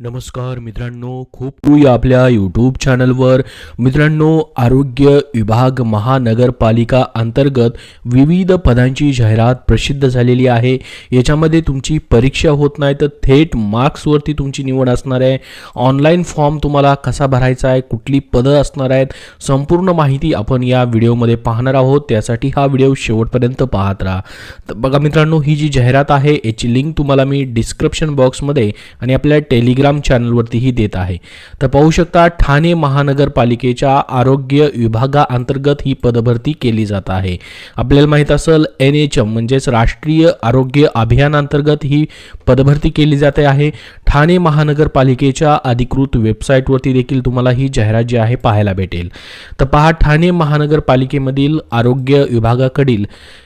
नमस्कार मित्रांनो खूप या आपल्या यूट्यूब चॅनलवर मित्रांनो आरोग्य विभाग महानगरपालिका अंतर्गत विविध पदांची जाहिरात प्रसिद्ध झालेली आहे. याच्यामध्ये तुमची परीक्षा होत नाही तर थेट मार्क्सवरती तुमची निवड असणार आहे. ऑनलाईन फॉर्म तुम्हाला कसा भरायचा आहे कुठली पदं असणार आहेत संपूर्ण माहिती आपण या व्हिडिओमध्ये पाहणार आहोत. त्यासाठी हा व्हिडिओ शेवटपर्यंत पाहत राहा. तर बघा मित्रांनो ही जी जाहिरात आहे याची लिंक तुम्हाला मी डिस्क्रिप्शन बॉक्समध्ये आणि आपल्या टेलिग्राम चॅनलवरतीही देत आहे. तर पाहू शकता ठाणे महानगरपालिकेच्या आरोग्य विभागाअंतर्गत ही पदभरती केली जात आहे. आपल्याला माहीत असेल एन एच एम म्हणजेच राष्ट्रीय आरोग्य अभियानांतर्गत ही पदभरती केली जाते आहे. ठाणे महानगरपालिकेच्या अधिकृत वेबसाईटवरती देखील तुम्हाला ही जाहिरात जी आहे पाहायला भेटेल. तर पहा ठाणे महानगरपालिकेमधील आरोग्य विभागाकडील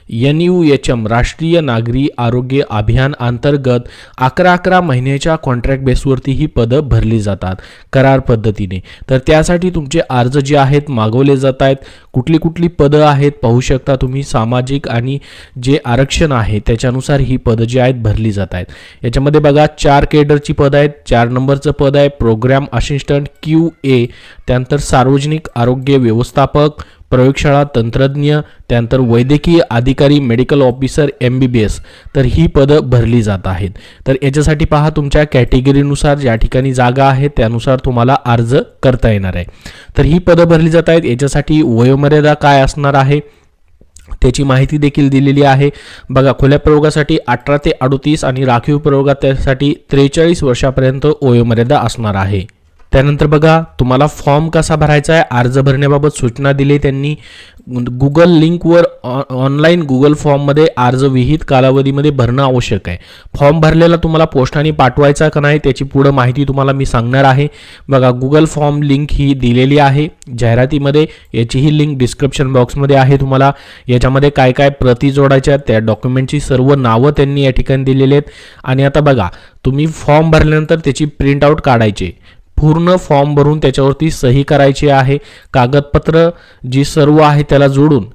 एन यू एच एम राष्ट्रीय नागरी आरोग्य अभियान अंतर्गत अकरा अकरा महिन्याच्या कॉन्ट्रॅक्ट बेसवरती ही पदं भरली जातात करार पद्धतीने. तर त्यासाठी तुमचे अर्ज जे आहेत मागवले जात आहेत. कुठली कुठली पदं आहेत पाहू शकता तुम्ही. सामाजिक आणि जे आरक्षण आहे त्याच्यानुसार ही पदं जी आहेत भरली जात आहेत. याच्यामध्ये बघा चार केडरची पदं आहेत चार नंबरचं पद आहे प्रोग्राम असिस्टंट क्यू ए त्यानंतर सार्वजनिक आरोग्य व्यवस्थापक प्रयोगशाळा तंत्रज्ञ त्यानंतर वैद्यकीय अधिकारी medical officer M B B S तर ही पदं भरली जात आहेत. तर याच्यासाठी पहा तुमच्या कॅटेगरीनुसार ज्या ठिकाणी जागा आहे त्यानुसार तुम्हाला अर्ज करता येणार आहे. तर ही पदं भरली जात आहेत. याच्यासाठी वयोमर्यादा काय असणार आहे त्याची माहिती देखील दिलेली आहे. बघा खुल्या प्रयोगासाठी अठरा ते अडतीस आणि राखीव प्रयोगासाठी त्रेचाळीस वर्षापर्यंत वयोमर्यादा असणार आहे. त्यानंतर बघा तुम्हाला फॉर्म कसा भरायचा आहे? अर्ज भरण्याबाबत सूचना दिली त्यांनी. गुगल लिंकवर ऑनलाईन गुगल फॉर्ममध्ये अर्ज विहित कालावधीमध्ये भरणं आवश्यक आहे. फॉर्म भरलेला तुम्हाला पोस्टाने पाठवायचा का नाही त्याची पुढं माहिती तुम्हाला मी सांगणार आहे. बघा गुगल फॉर्म लिंक ही दिलेली आहे. जाहिरातीमध्ये याचीही लिंक डिस्क्रिप्शन बॉक्समध्ये आहे तुम्हाला. याच्यामध्ये काय काय प्रती जोडायच्या त्या डॉक्युमेंटची सर्व नावं त्यांनी या ठिकाणी दिलेली आहेत. आणि आता बघा तुम्ही फॉर्म भरल्यानंतर त्याची प्रिंटआउट काढायची. पूर्ण फॉर्म भरून त्याच्यावरती सही करायची आहे. कागदपत्र जी सर्व आहे त्याला जोडून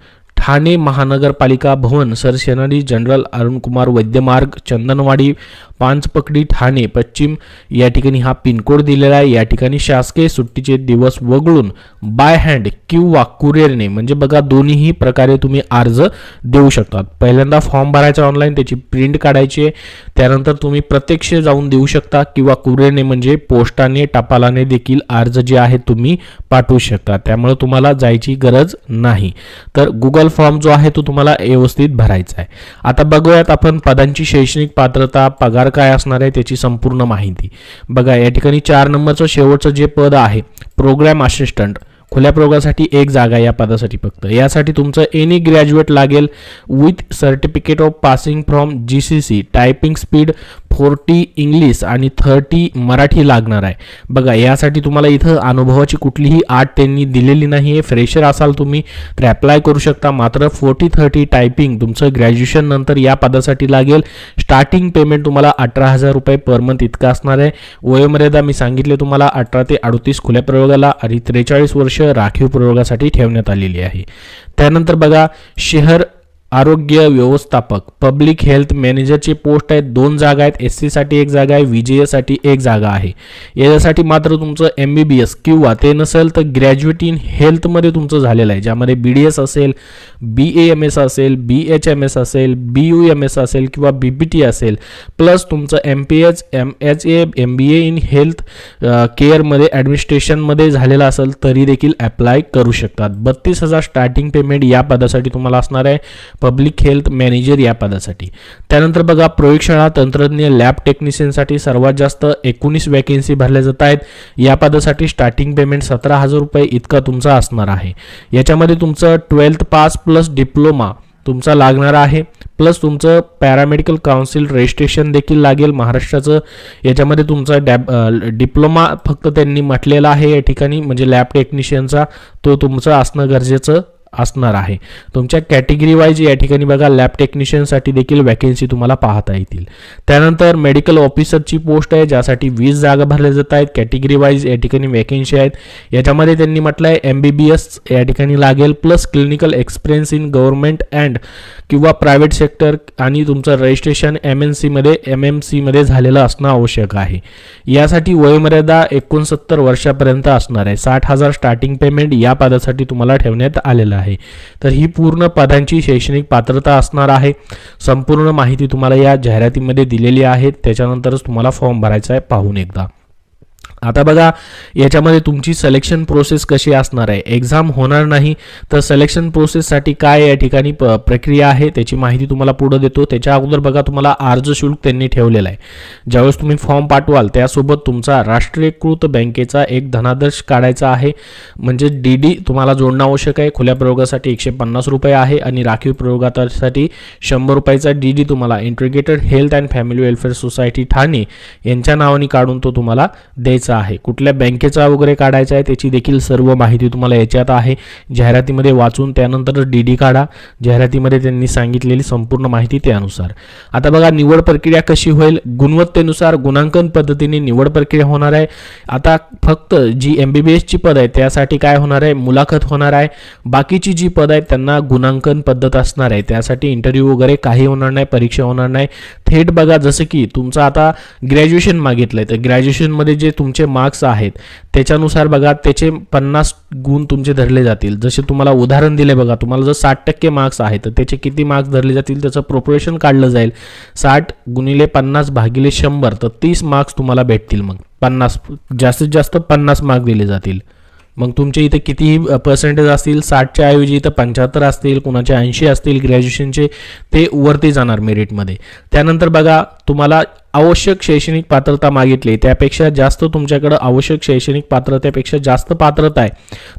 ठाणे महानगरपालिका भवन सरसेनानी जनरल अरुणकुमार वैद्यमार्ग चंदनवाडी पांचपकडी ठाणे पश्चिम या ठिकाणी हा पिनकोड दिलेला आहे. या ठिकाणी शासकीय सुट्टीचे दिवस वगळून बाय हँड किंवा कुरिअरने म्हणजे बघा दोन्हीही प्रकारे तुम्ही अर्ज देऊ शकतात. पहिल्यांदा फॉर्म भरायचा ऑनलाईन त्याची प्रिंट काढायची आहे. त्यानंतर तुम्ही प्रत्यक्ष जाऊन देऊ शकता किंवा कुरिअरने म्हणजे पोस्टाने टपालाने देखील अर्ज जे आहेत तुम्ही पाठवू शकता. त्यामुळे तुम्हाला जायची गरज नाही. तर गुगल फॉर्म जो आहे तो तुम्हाला व्यवस्थित भरायचा आहे. आता बघूयात आपण पदांची शैक्षणिक पात्रता पगार काय असणार आहे त्याची संपूर्ण माहिती. बघा या ठिकाणी चार नंबरचं शेवटचं जे पद आहे प्रोग्रॅम असिस्टंट खुल्या प्रयोगासाठी एक जागा या पदासाठी फक्त. यासाठी तुमचं एनी ग्रॅज्युएट लागेल with certificate of passing from G C C typing speed forty English आणि थर्टी मराठी लागणार आहे. बघा यासाठी तुम्हाला इथं अनुभवाची कुठलीही आठ त्यांनी दिलेली नाही आहे फ्रेशर असाल तुम्ही तर अप्लाय करू शकता. मात्र फोर्टी थर्टी टायपिंग तुमचं ग्रॅज्युएशन नंतर या पदासाठी लागेल. स्टार्टिंग पेमेंट तुम्हाला अठरा हजार रुपये पर मंथ इतका असणार आहे. वयोमर्यादा मी सांगितले तुम्हाला अठरा ते अडतीस खुल्या प्रयोगाला आणि त्रेचाळीस वर्ष राखीव प्रयोगासाठी ठेवण्यात आलेली आहे. त्यानंतर बघा शहर आरोग्य व्यवस्थापक पब्लिक हेल्थ मॅनेजरची पोस्ट आहेत दोन जागा आहेत एस सीसाठी एक जागा आहे व्ही जी एसाठी एक जागा आहे. याच्यासाठी मात्र तुमचं एम बी बी एस किंवा ते नसेल तर ग्रॅज्युएट इन हेल्थमध्ये तुमचं झालेलं आहे. ज्यामध्ये बी डी एस असेल बी ए एम एस असेल बी एच एम एस असेल बी यू एम एस असेल किंवा बी बी टी असेल प्लस तुमचं M P H M H A M B A in health केअरमध्ये ॲडमिनिस्ट्रेशनमध्ये झालेलं असेल तरी देखील ॲप्लाय करू शकतात. बत्तीस हजार स्टार्टिंग पेमेंट या पदासाठी तुम्हाला असणार आहे. पब्लिक हेल्थ मॅनेजर या पदासाठी. त्यानंतर बघा प्रयोगशाळा तंत्रज्ञ लॅब टेक्निशियनसाठी सर्वात जास्त एकोणीस वॅकेन्सी भरल्या जात आहेत. या पदासाठी स्टार्टिंग पेमेंट सतरा हजार रुपये इतका तुमचा असणार आहे. याच्यामध्ये तुमचं ट्वेल्थ पास प्लस डिप्लोमा तुमचा लागणार आहे. प्लस तुमचं पॅरामेडिकल काउन्सिल रजिस्ट्रेशन देखील लागेल महाराष्ट्राचं. याच्यामध्ये तुमचा डॅब डिप्लोमा फक्त त्यांनी म्हटलेला आहे या ठिकाणी. म्हणजे लॅब टेक्निशियनचा तो तुमचं असणं गरजेचं असणार आहे. तुमच्या कॅटेगरी वाईज या ठिकाणी बघा लॅब टेक्निशियनसाठी देखील वॅकेन्सी तुम्हाला पाहता येतील. त्यानंतर मेडिकल ऑफिसरची पोस्ट आहे ज्यासाठी वीस जागा भरल्या जात आहेत. कॅटेगरी वाईज या ठिकाणी वॅकेन्सी आहेत. याच्यामध्ये त्यांनी म्हटलं आहे एम बी बी एस या ठिकाणी लागेल plus clinical experience in government and किंवा प्रायव्हेट सेक्टर आणि तुमचं रजिस्ट्रेशन एम एन सीमध्ये एम एम सीमध्ये झालेलं असणं आवश्यक आहे. यासाठी वयोमर्यादा एकोणसत्तर वर्षापर्यंत असणार आहे. साठ हजार स्टार्टिंग पेमेंट या पदासाठी तुम्हाला ठेवण्यात आलेलं आहे तर ही पूर्ण पदांची शैक्षणिक पात्रता असणार आहे. संपूर्ण माहिती तुम्हाला या जाहिरातीमध्ये दिलेली आहे. त्याच्यानंतरच तुम्हाला फॉर्म भरायचा आहे पाहून एकदा. आता बघा याच्यामध्ये तुमची सिलेक्शन प्रोसेस कशी असणार आहे? एक्झाम होणार नाही तर सिलेक्शन प्रोसेससाठी काय या ठिकाणी प प्रक्रिया आहे? त्याची माहिती तुम्हाला पुढं देतो. त्याच्या अगोदर बघा तुम्हाला अर्ज शुल्क त्यांनी ठेवलेला आहे. ज्यावेळेस तुम्ही फॉर्म पाठवाल त्यासोबत तुमचा राष्ट्रीयकृत बँकेचा एक धनादर्श काढायचा आहे. म्हणजे डी डी तुम्हाला जोडणं आवश्यक आहे. खुल्या प्रयोगासाठी एकशे पन्नास रुपये आहे आणि राखीव प्रयोगासाठी शंभर रुपयाचा डी डी तुम्हाला integrated health and family welfare society Thane यांच्या नावाने काढून तो तुम्हाला द्यायचा आहे. कुठल्या बँकेचा वगैरे काढायचा आहे त्याची देखील सर्व माहिती तुम्हाला याच्यात आहे. जाहिरातीमध्ये वाचून त्यानंतर डी डी काढा. जाहिरातीमध्ये त्यांनी सांगितलेली संपूर्ण माहिती त्यानुसार. आता बघा निवड प्रक्रिया कशी होईल? गुणवत्तेनुसार गुणांकन पद्धतीने निवड प्रक्रिया होणार आहे. आता फक्त जी एम बी बी एसची पद आहे त्यासाठी काय होणार आहे? मुलाखत होणार आहे. बाकीची जी पद आहेत त्यांना गुणांकन पद्धत असणार आहे. त्यासाठी इंटरव्ह्यू वगैरे काही होणार नाही परीक्षा होणार नाही. थेट बघा जसं की तुमचं आता ग्रॅज्युएशन मागितलंय. तर ग्रॅज्युएशनमध्ये जे तुमचे मार्क्स आहेत त्याच्यानुसार बघा त्याचे पन्नास गुण तुमचे धरले जातील. जसे तुम्हाला उदाहरण दिले बघा तुम्हाला जर साठ टक्के मार्क्स आहेत तर त्याचे किती मार्क्स धरले जातील? त्याचं प्रोपरेशन काढलं जाईल. साठ गुणिले पन्नास भागिले शंभर तर तीस मार्क्स तुम्हाला भेटतील मग. पन्नास जास्तीत जास्त पन्नास मार्क दिले जातील. मग तुमचे इथे कितीही पर्सेंटेज असतील साठच्या ऐवजी इथं पंच्याहत्तर असतील कुणाचे ऐंशी असतील ग्रॅज्युएशनचे ते वरती जाणार मेरिटमध्ये त्यानंतर बघा तुम्हाला आवश्यक शैक्षणिक पात्रता मागितली. त्यापेक्षा जास्त तुमच्याकडं आवश्यक शैक्षणिक पात्रतेपेक्षा जास्त पात्रता आहे.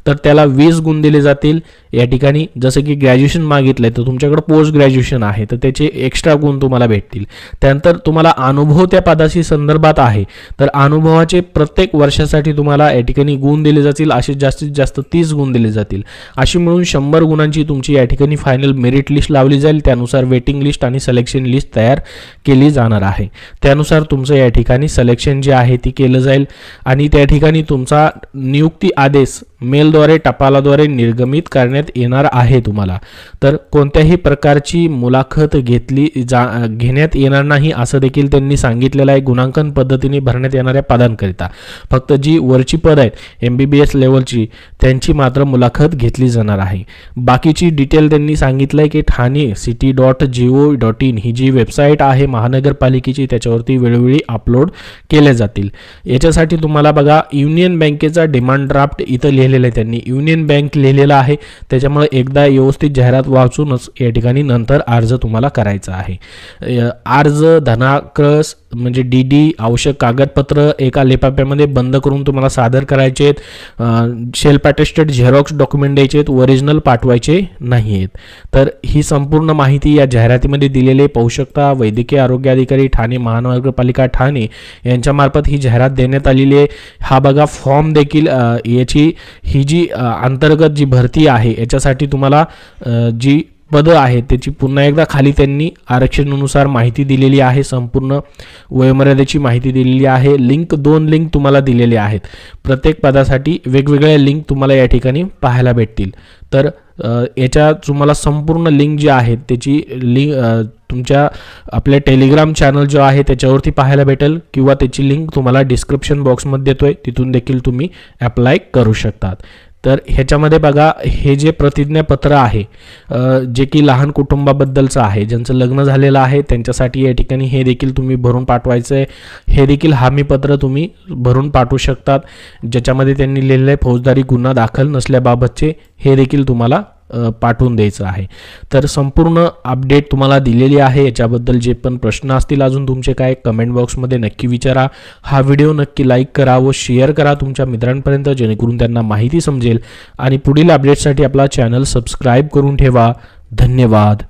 तर त्याला वीस गुण दिले जातील. या ठिकाणी जसं की ग्रॅज्युएशन मागितलं आहे तर तुमच्याकडं पोस्ट ग्रॅज्युएशन आहे. तर त्याचे एक्स्ट्रा गुण तुम्हाला भेटतील. त्यानंतर तुम्हाला अनुभव त्या पदाशी संदर्भात आहे. तर अनुभवाचे प्रत्येक वर्षासाठी तुम्हाला या ठिकाणी गुण दिले जातील. असे जास्तीत जास्त तीस गुण दिले जातील. अशी मिळून शंभर गुणांची तुमची या ठिकाणी फायनल मेरिट लिस्ट लावली जाईल. त्यानुसार वेटिंग लिस्ट आणि सिलेक्शन लिस्ट तयार केली जाणार आहे. त्यानुसार तुमचं या ठिकाणी सिलेक्शन जे आहे ती केलं जाईल. आणि त्या ठिकाणी तुमचा नियुक्ती आदेश मेलद्वारे टपालाद्वारे निर्गमित करण्यात येणार आहे तुम्हाला. तर कोणत्याही प्रकारची मुलाखत घेतली जा घेण्यात येणार नाही असं देखील त्यांनी सांगितलेलं आहे. गुणांकन पद्धतीने भरण्यात येणाऱ्या पदांकरिता. फक्त जी वरची पद आहेत एम बी बी एस लेवलची त्यांची मात्र मुलाखत घेतली जाणार आहे. बाकीची डिटेल त्यांनी सांगितलं आहे की Thane city dot G O dot in ही जी वेबसाईट आहे महानगरपालिकेची त्याच्यावरती वेळोवेळी अपलोड केले जातील. याच्यासाठी तुम्हाला बघा युनियन बँकेचा डिमांड ड्राफ्ट इथं लिहिलेलं आहे त्यांनी. युनियन बँक लिहिलेलं आहे. त्याच्यामुळे एकदा व्यवस्थित जाहिरात वाचूनच या ठिकाणी नंतर अर्ज तुम्हाला करायचा आहे. अर्ज धनाक्रस म्हणजे डी डी आवश्यक कागदपत्र एका लेपाप्यामध्ये बंद करून तुम्हाला सादर करायचे आहेत. सेल्फ अटेस्टेड झेरॉक्स डॉक्युमेंट द्यायचे आहेत. ओरिजिनल पाठवायचे नाही आहेत तर ही संपूर्ण माहिती या जाहिरातीमध्ये दिलेली पाहू शकता वैद्यकीय आरोग्य अधिकारी ठाणे महानगरपालिका ठाणे यांच्यामार्फत ही जाहिरात देण्यात आलेली आहे. हा बघा फॉर्म देखील याची ही जी अंतर्गत जी भरती आहे याच्यासाठी तुम्हाला जी पदं आहेत त्याची पुन्हा एकदा खाली त्यांनी आरक्षणानुसार माहिती दिलेली आहे. संपूर्ण वयोमर्यादेची माहिती दिलेली आहे. लिंक दोन लिंक तुम्हाला दिलेले आहेत. प्रत्येक पदासाठी वेगवेगळ्या लिंक तुम्हाला या ठिकाणी पाहायला भेटतील. तर याच्या तुम्हाला संपूर्ण लिंक जी आहेत त्याची लिंक तुमच्या आपल्या टेलिग्राम चॅनल जो आहे त्याच्यावरती पाहायला भेटेल किंवा त्याची लिंक तुम्हाला डिस्क्रिप्शन बॉक्समध्ये देतोय. तिथून देखील तुम्ही अप्लाय करू शकतात. तर ह्याच्यामध्ये बघा हे जे प्रतिज्ञापत्र आहे जे की लहान कुटुंबाबद्दलचं आहे ज्यांचं लग्न झालेलं आहे त्यांच्यासाठी या ठिकाणी हे देखील तुम्ही भरून पाठवायचं आहे हे देखील हमीपत्र तुम्ही भरून पाठवू शकतात. ज्याच्यामध्ये त्यांनी लिहिलेलं आहे फौजदारी गुन्हा दाखल नसल्याबाबतचे हे देखील तुम्हाला पाठवून द्यायचं आहे. तर संपूर्ण अपडेट तुम्हाला दिलेली आहे. याच्याबद्दल जे पण प्रश्न असतील अजून तुमचे काय कमेंट बॉक्समध्ये नक्की विचारा. हा व्हिडिओ नक्की लाईक करा व शेअर करा तुमच्या मित्रांपर्यंत जेणेकरून त्यांना माहिती समजेल. आणि पुढील अपडेटसाठी आपला चॅनल सबस्क्राईब करून ठेवा. धन्यवाद.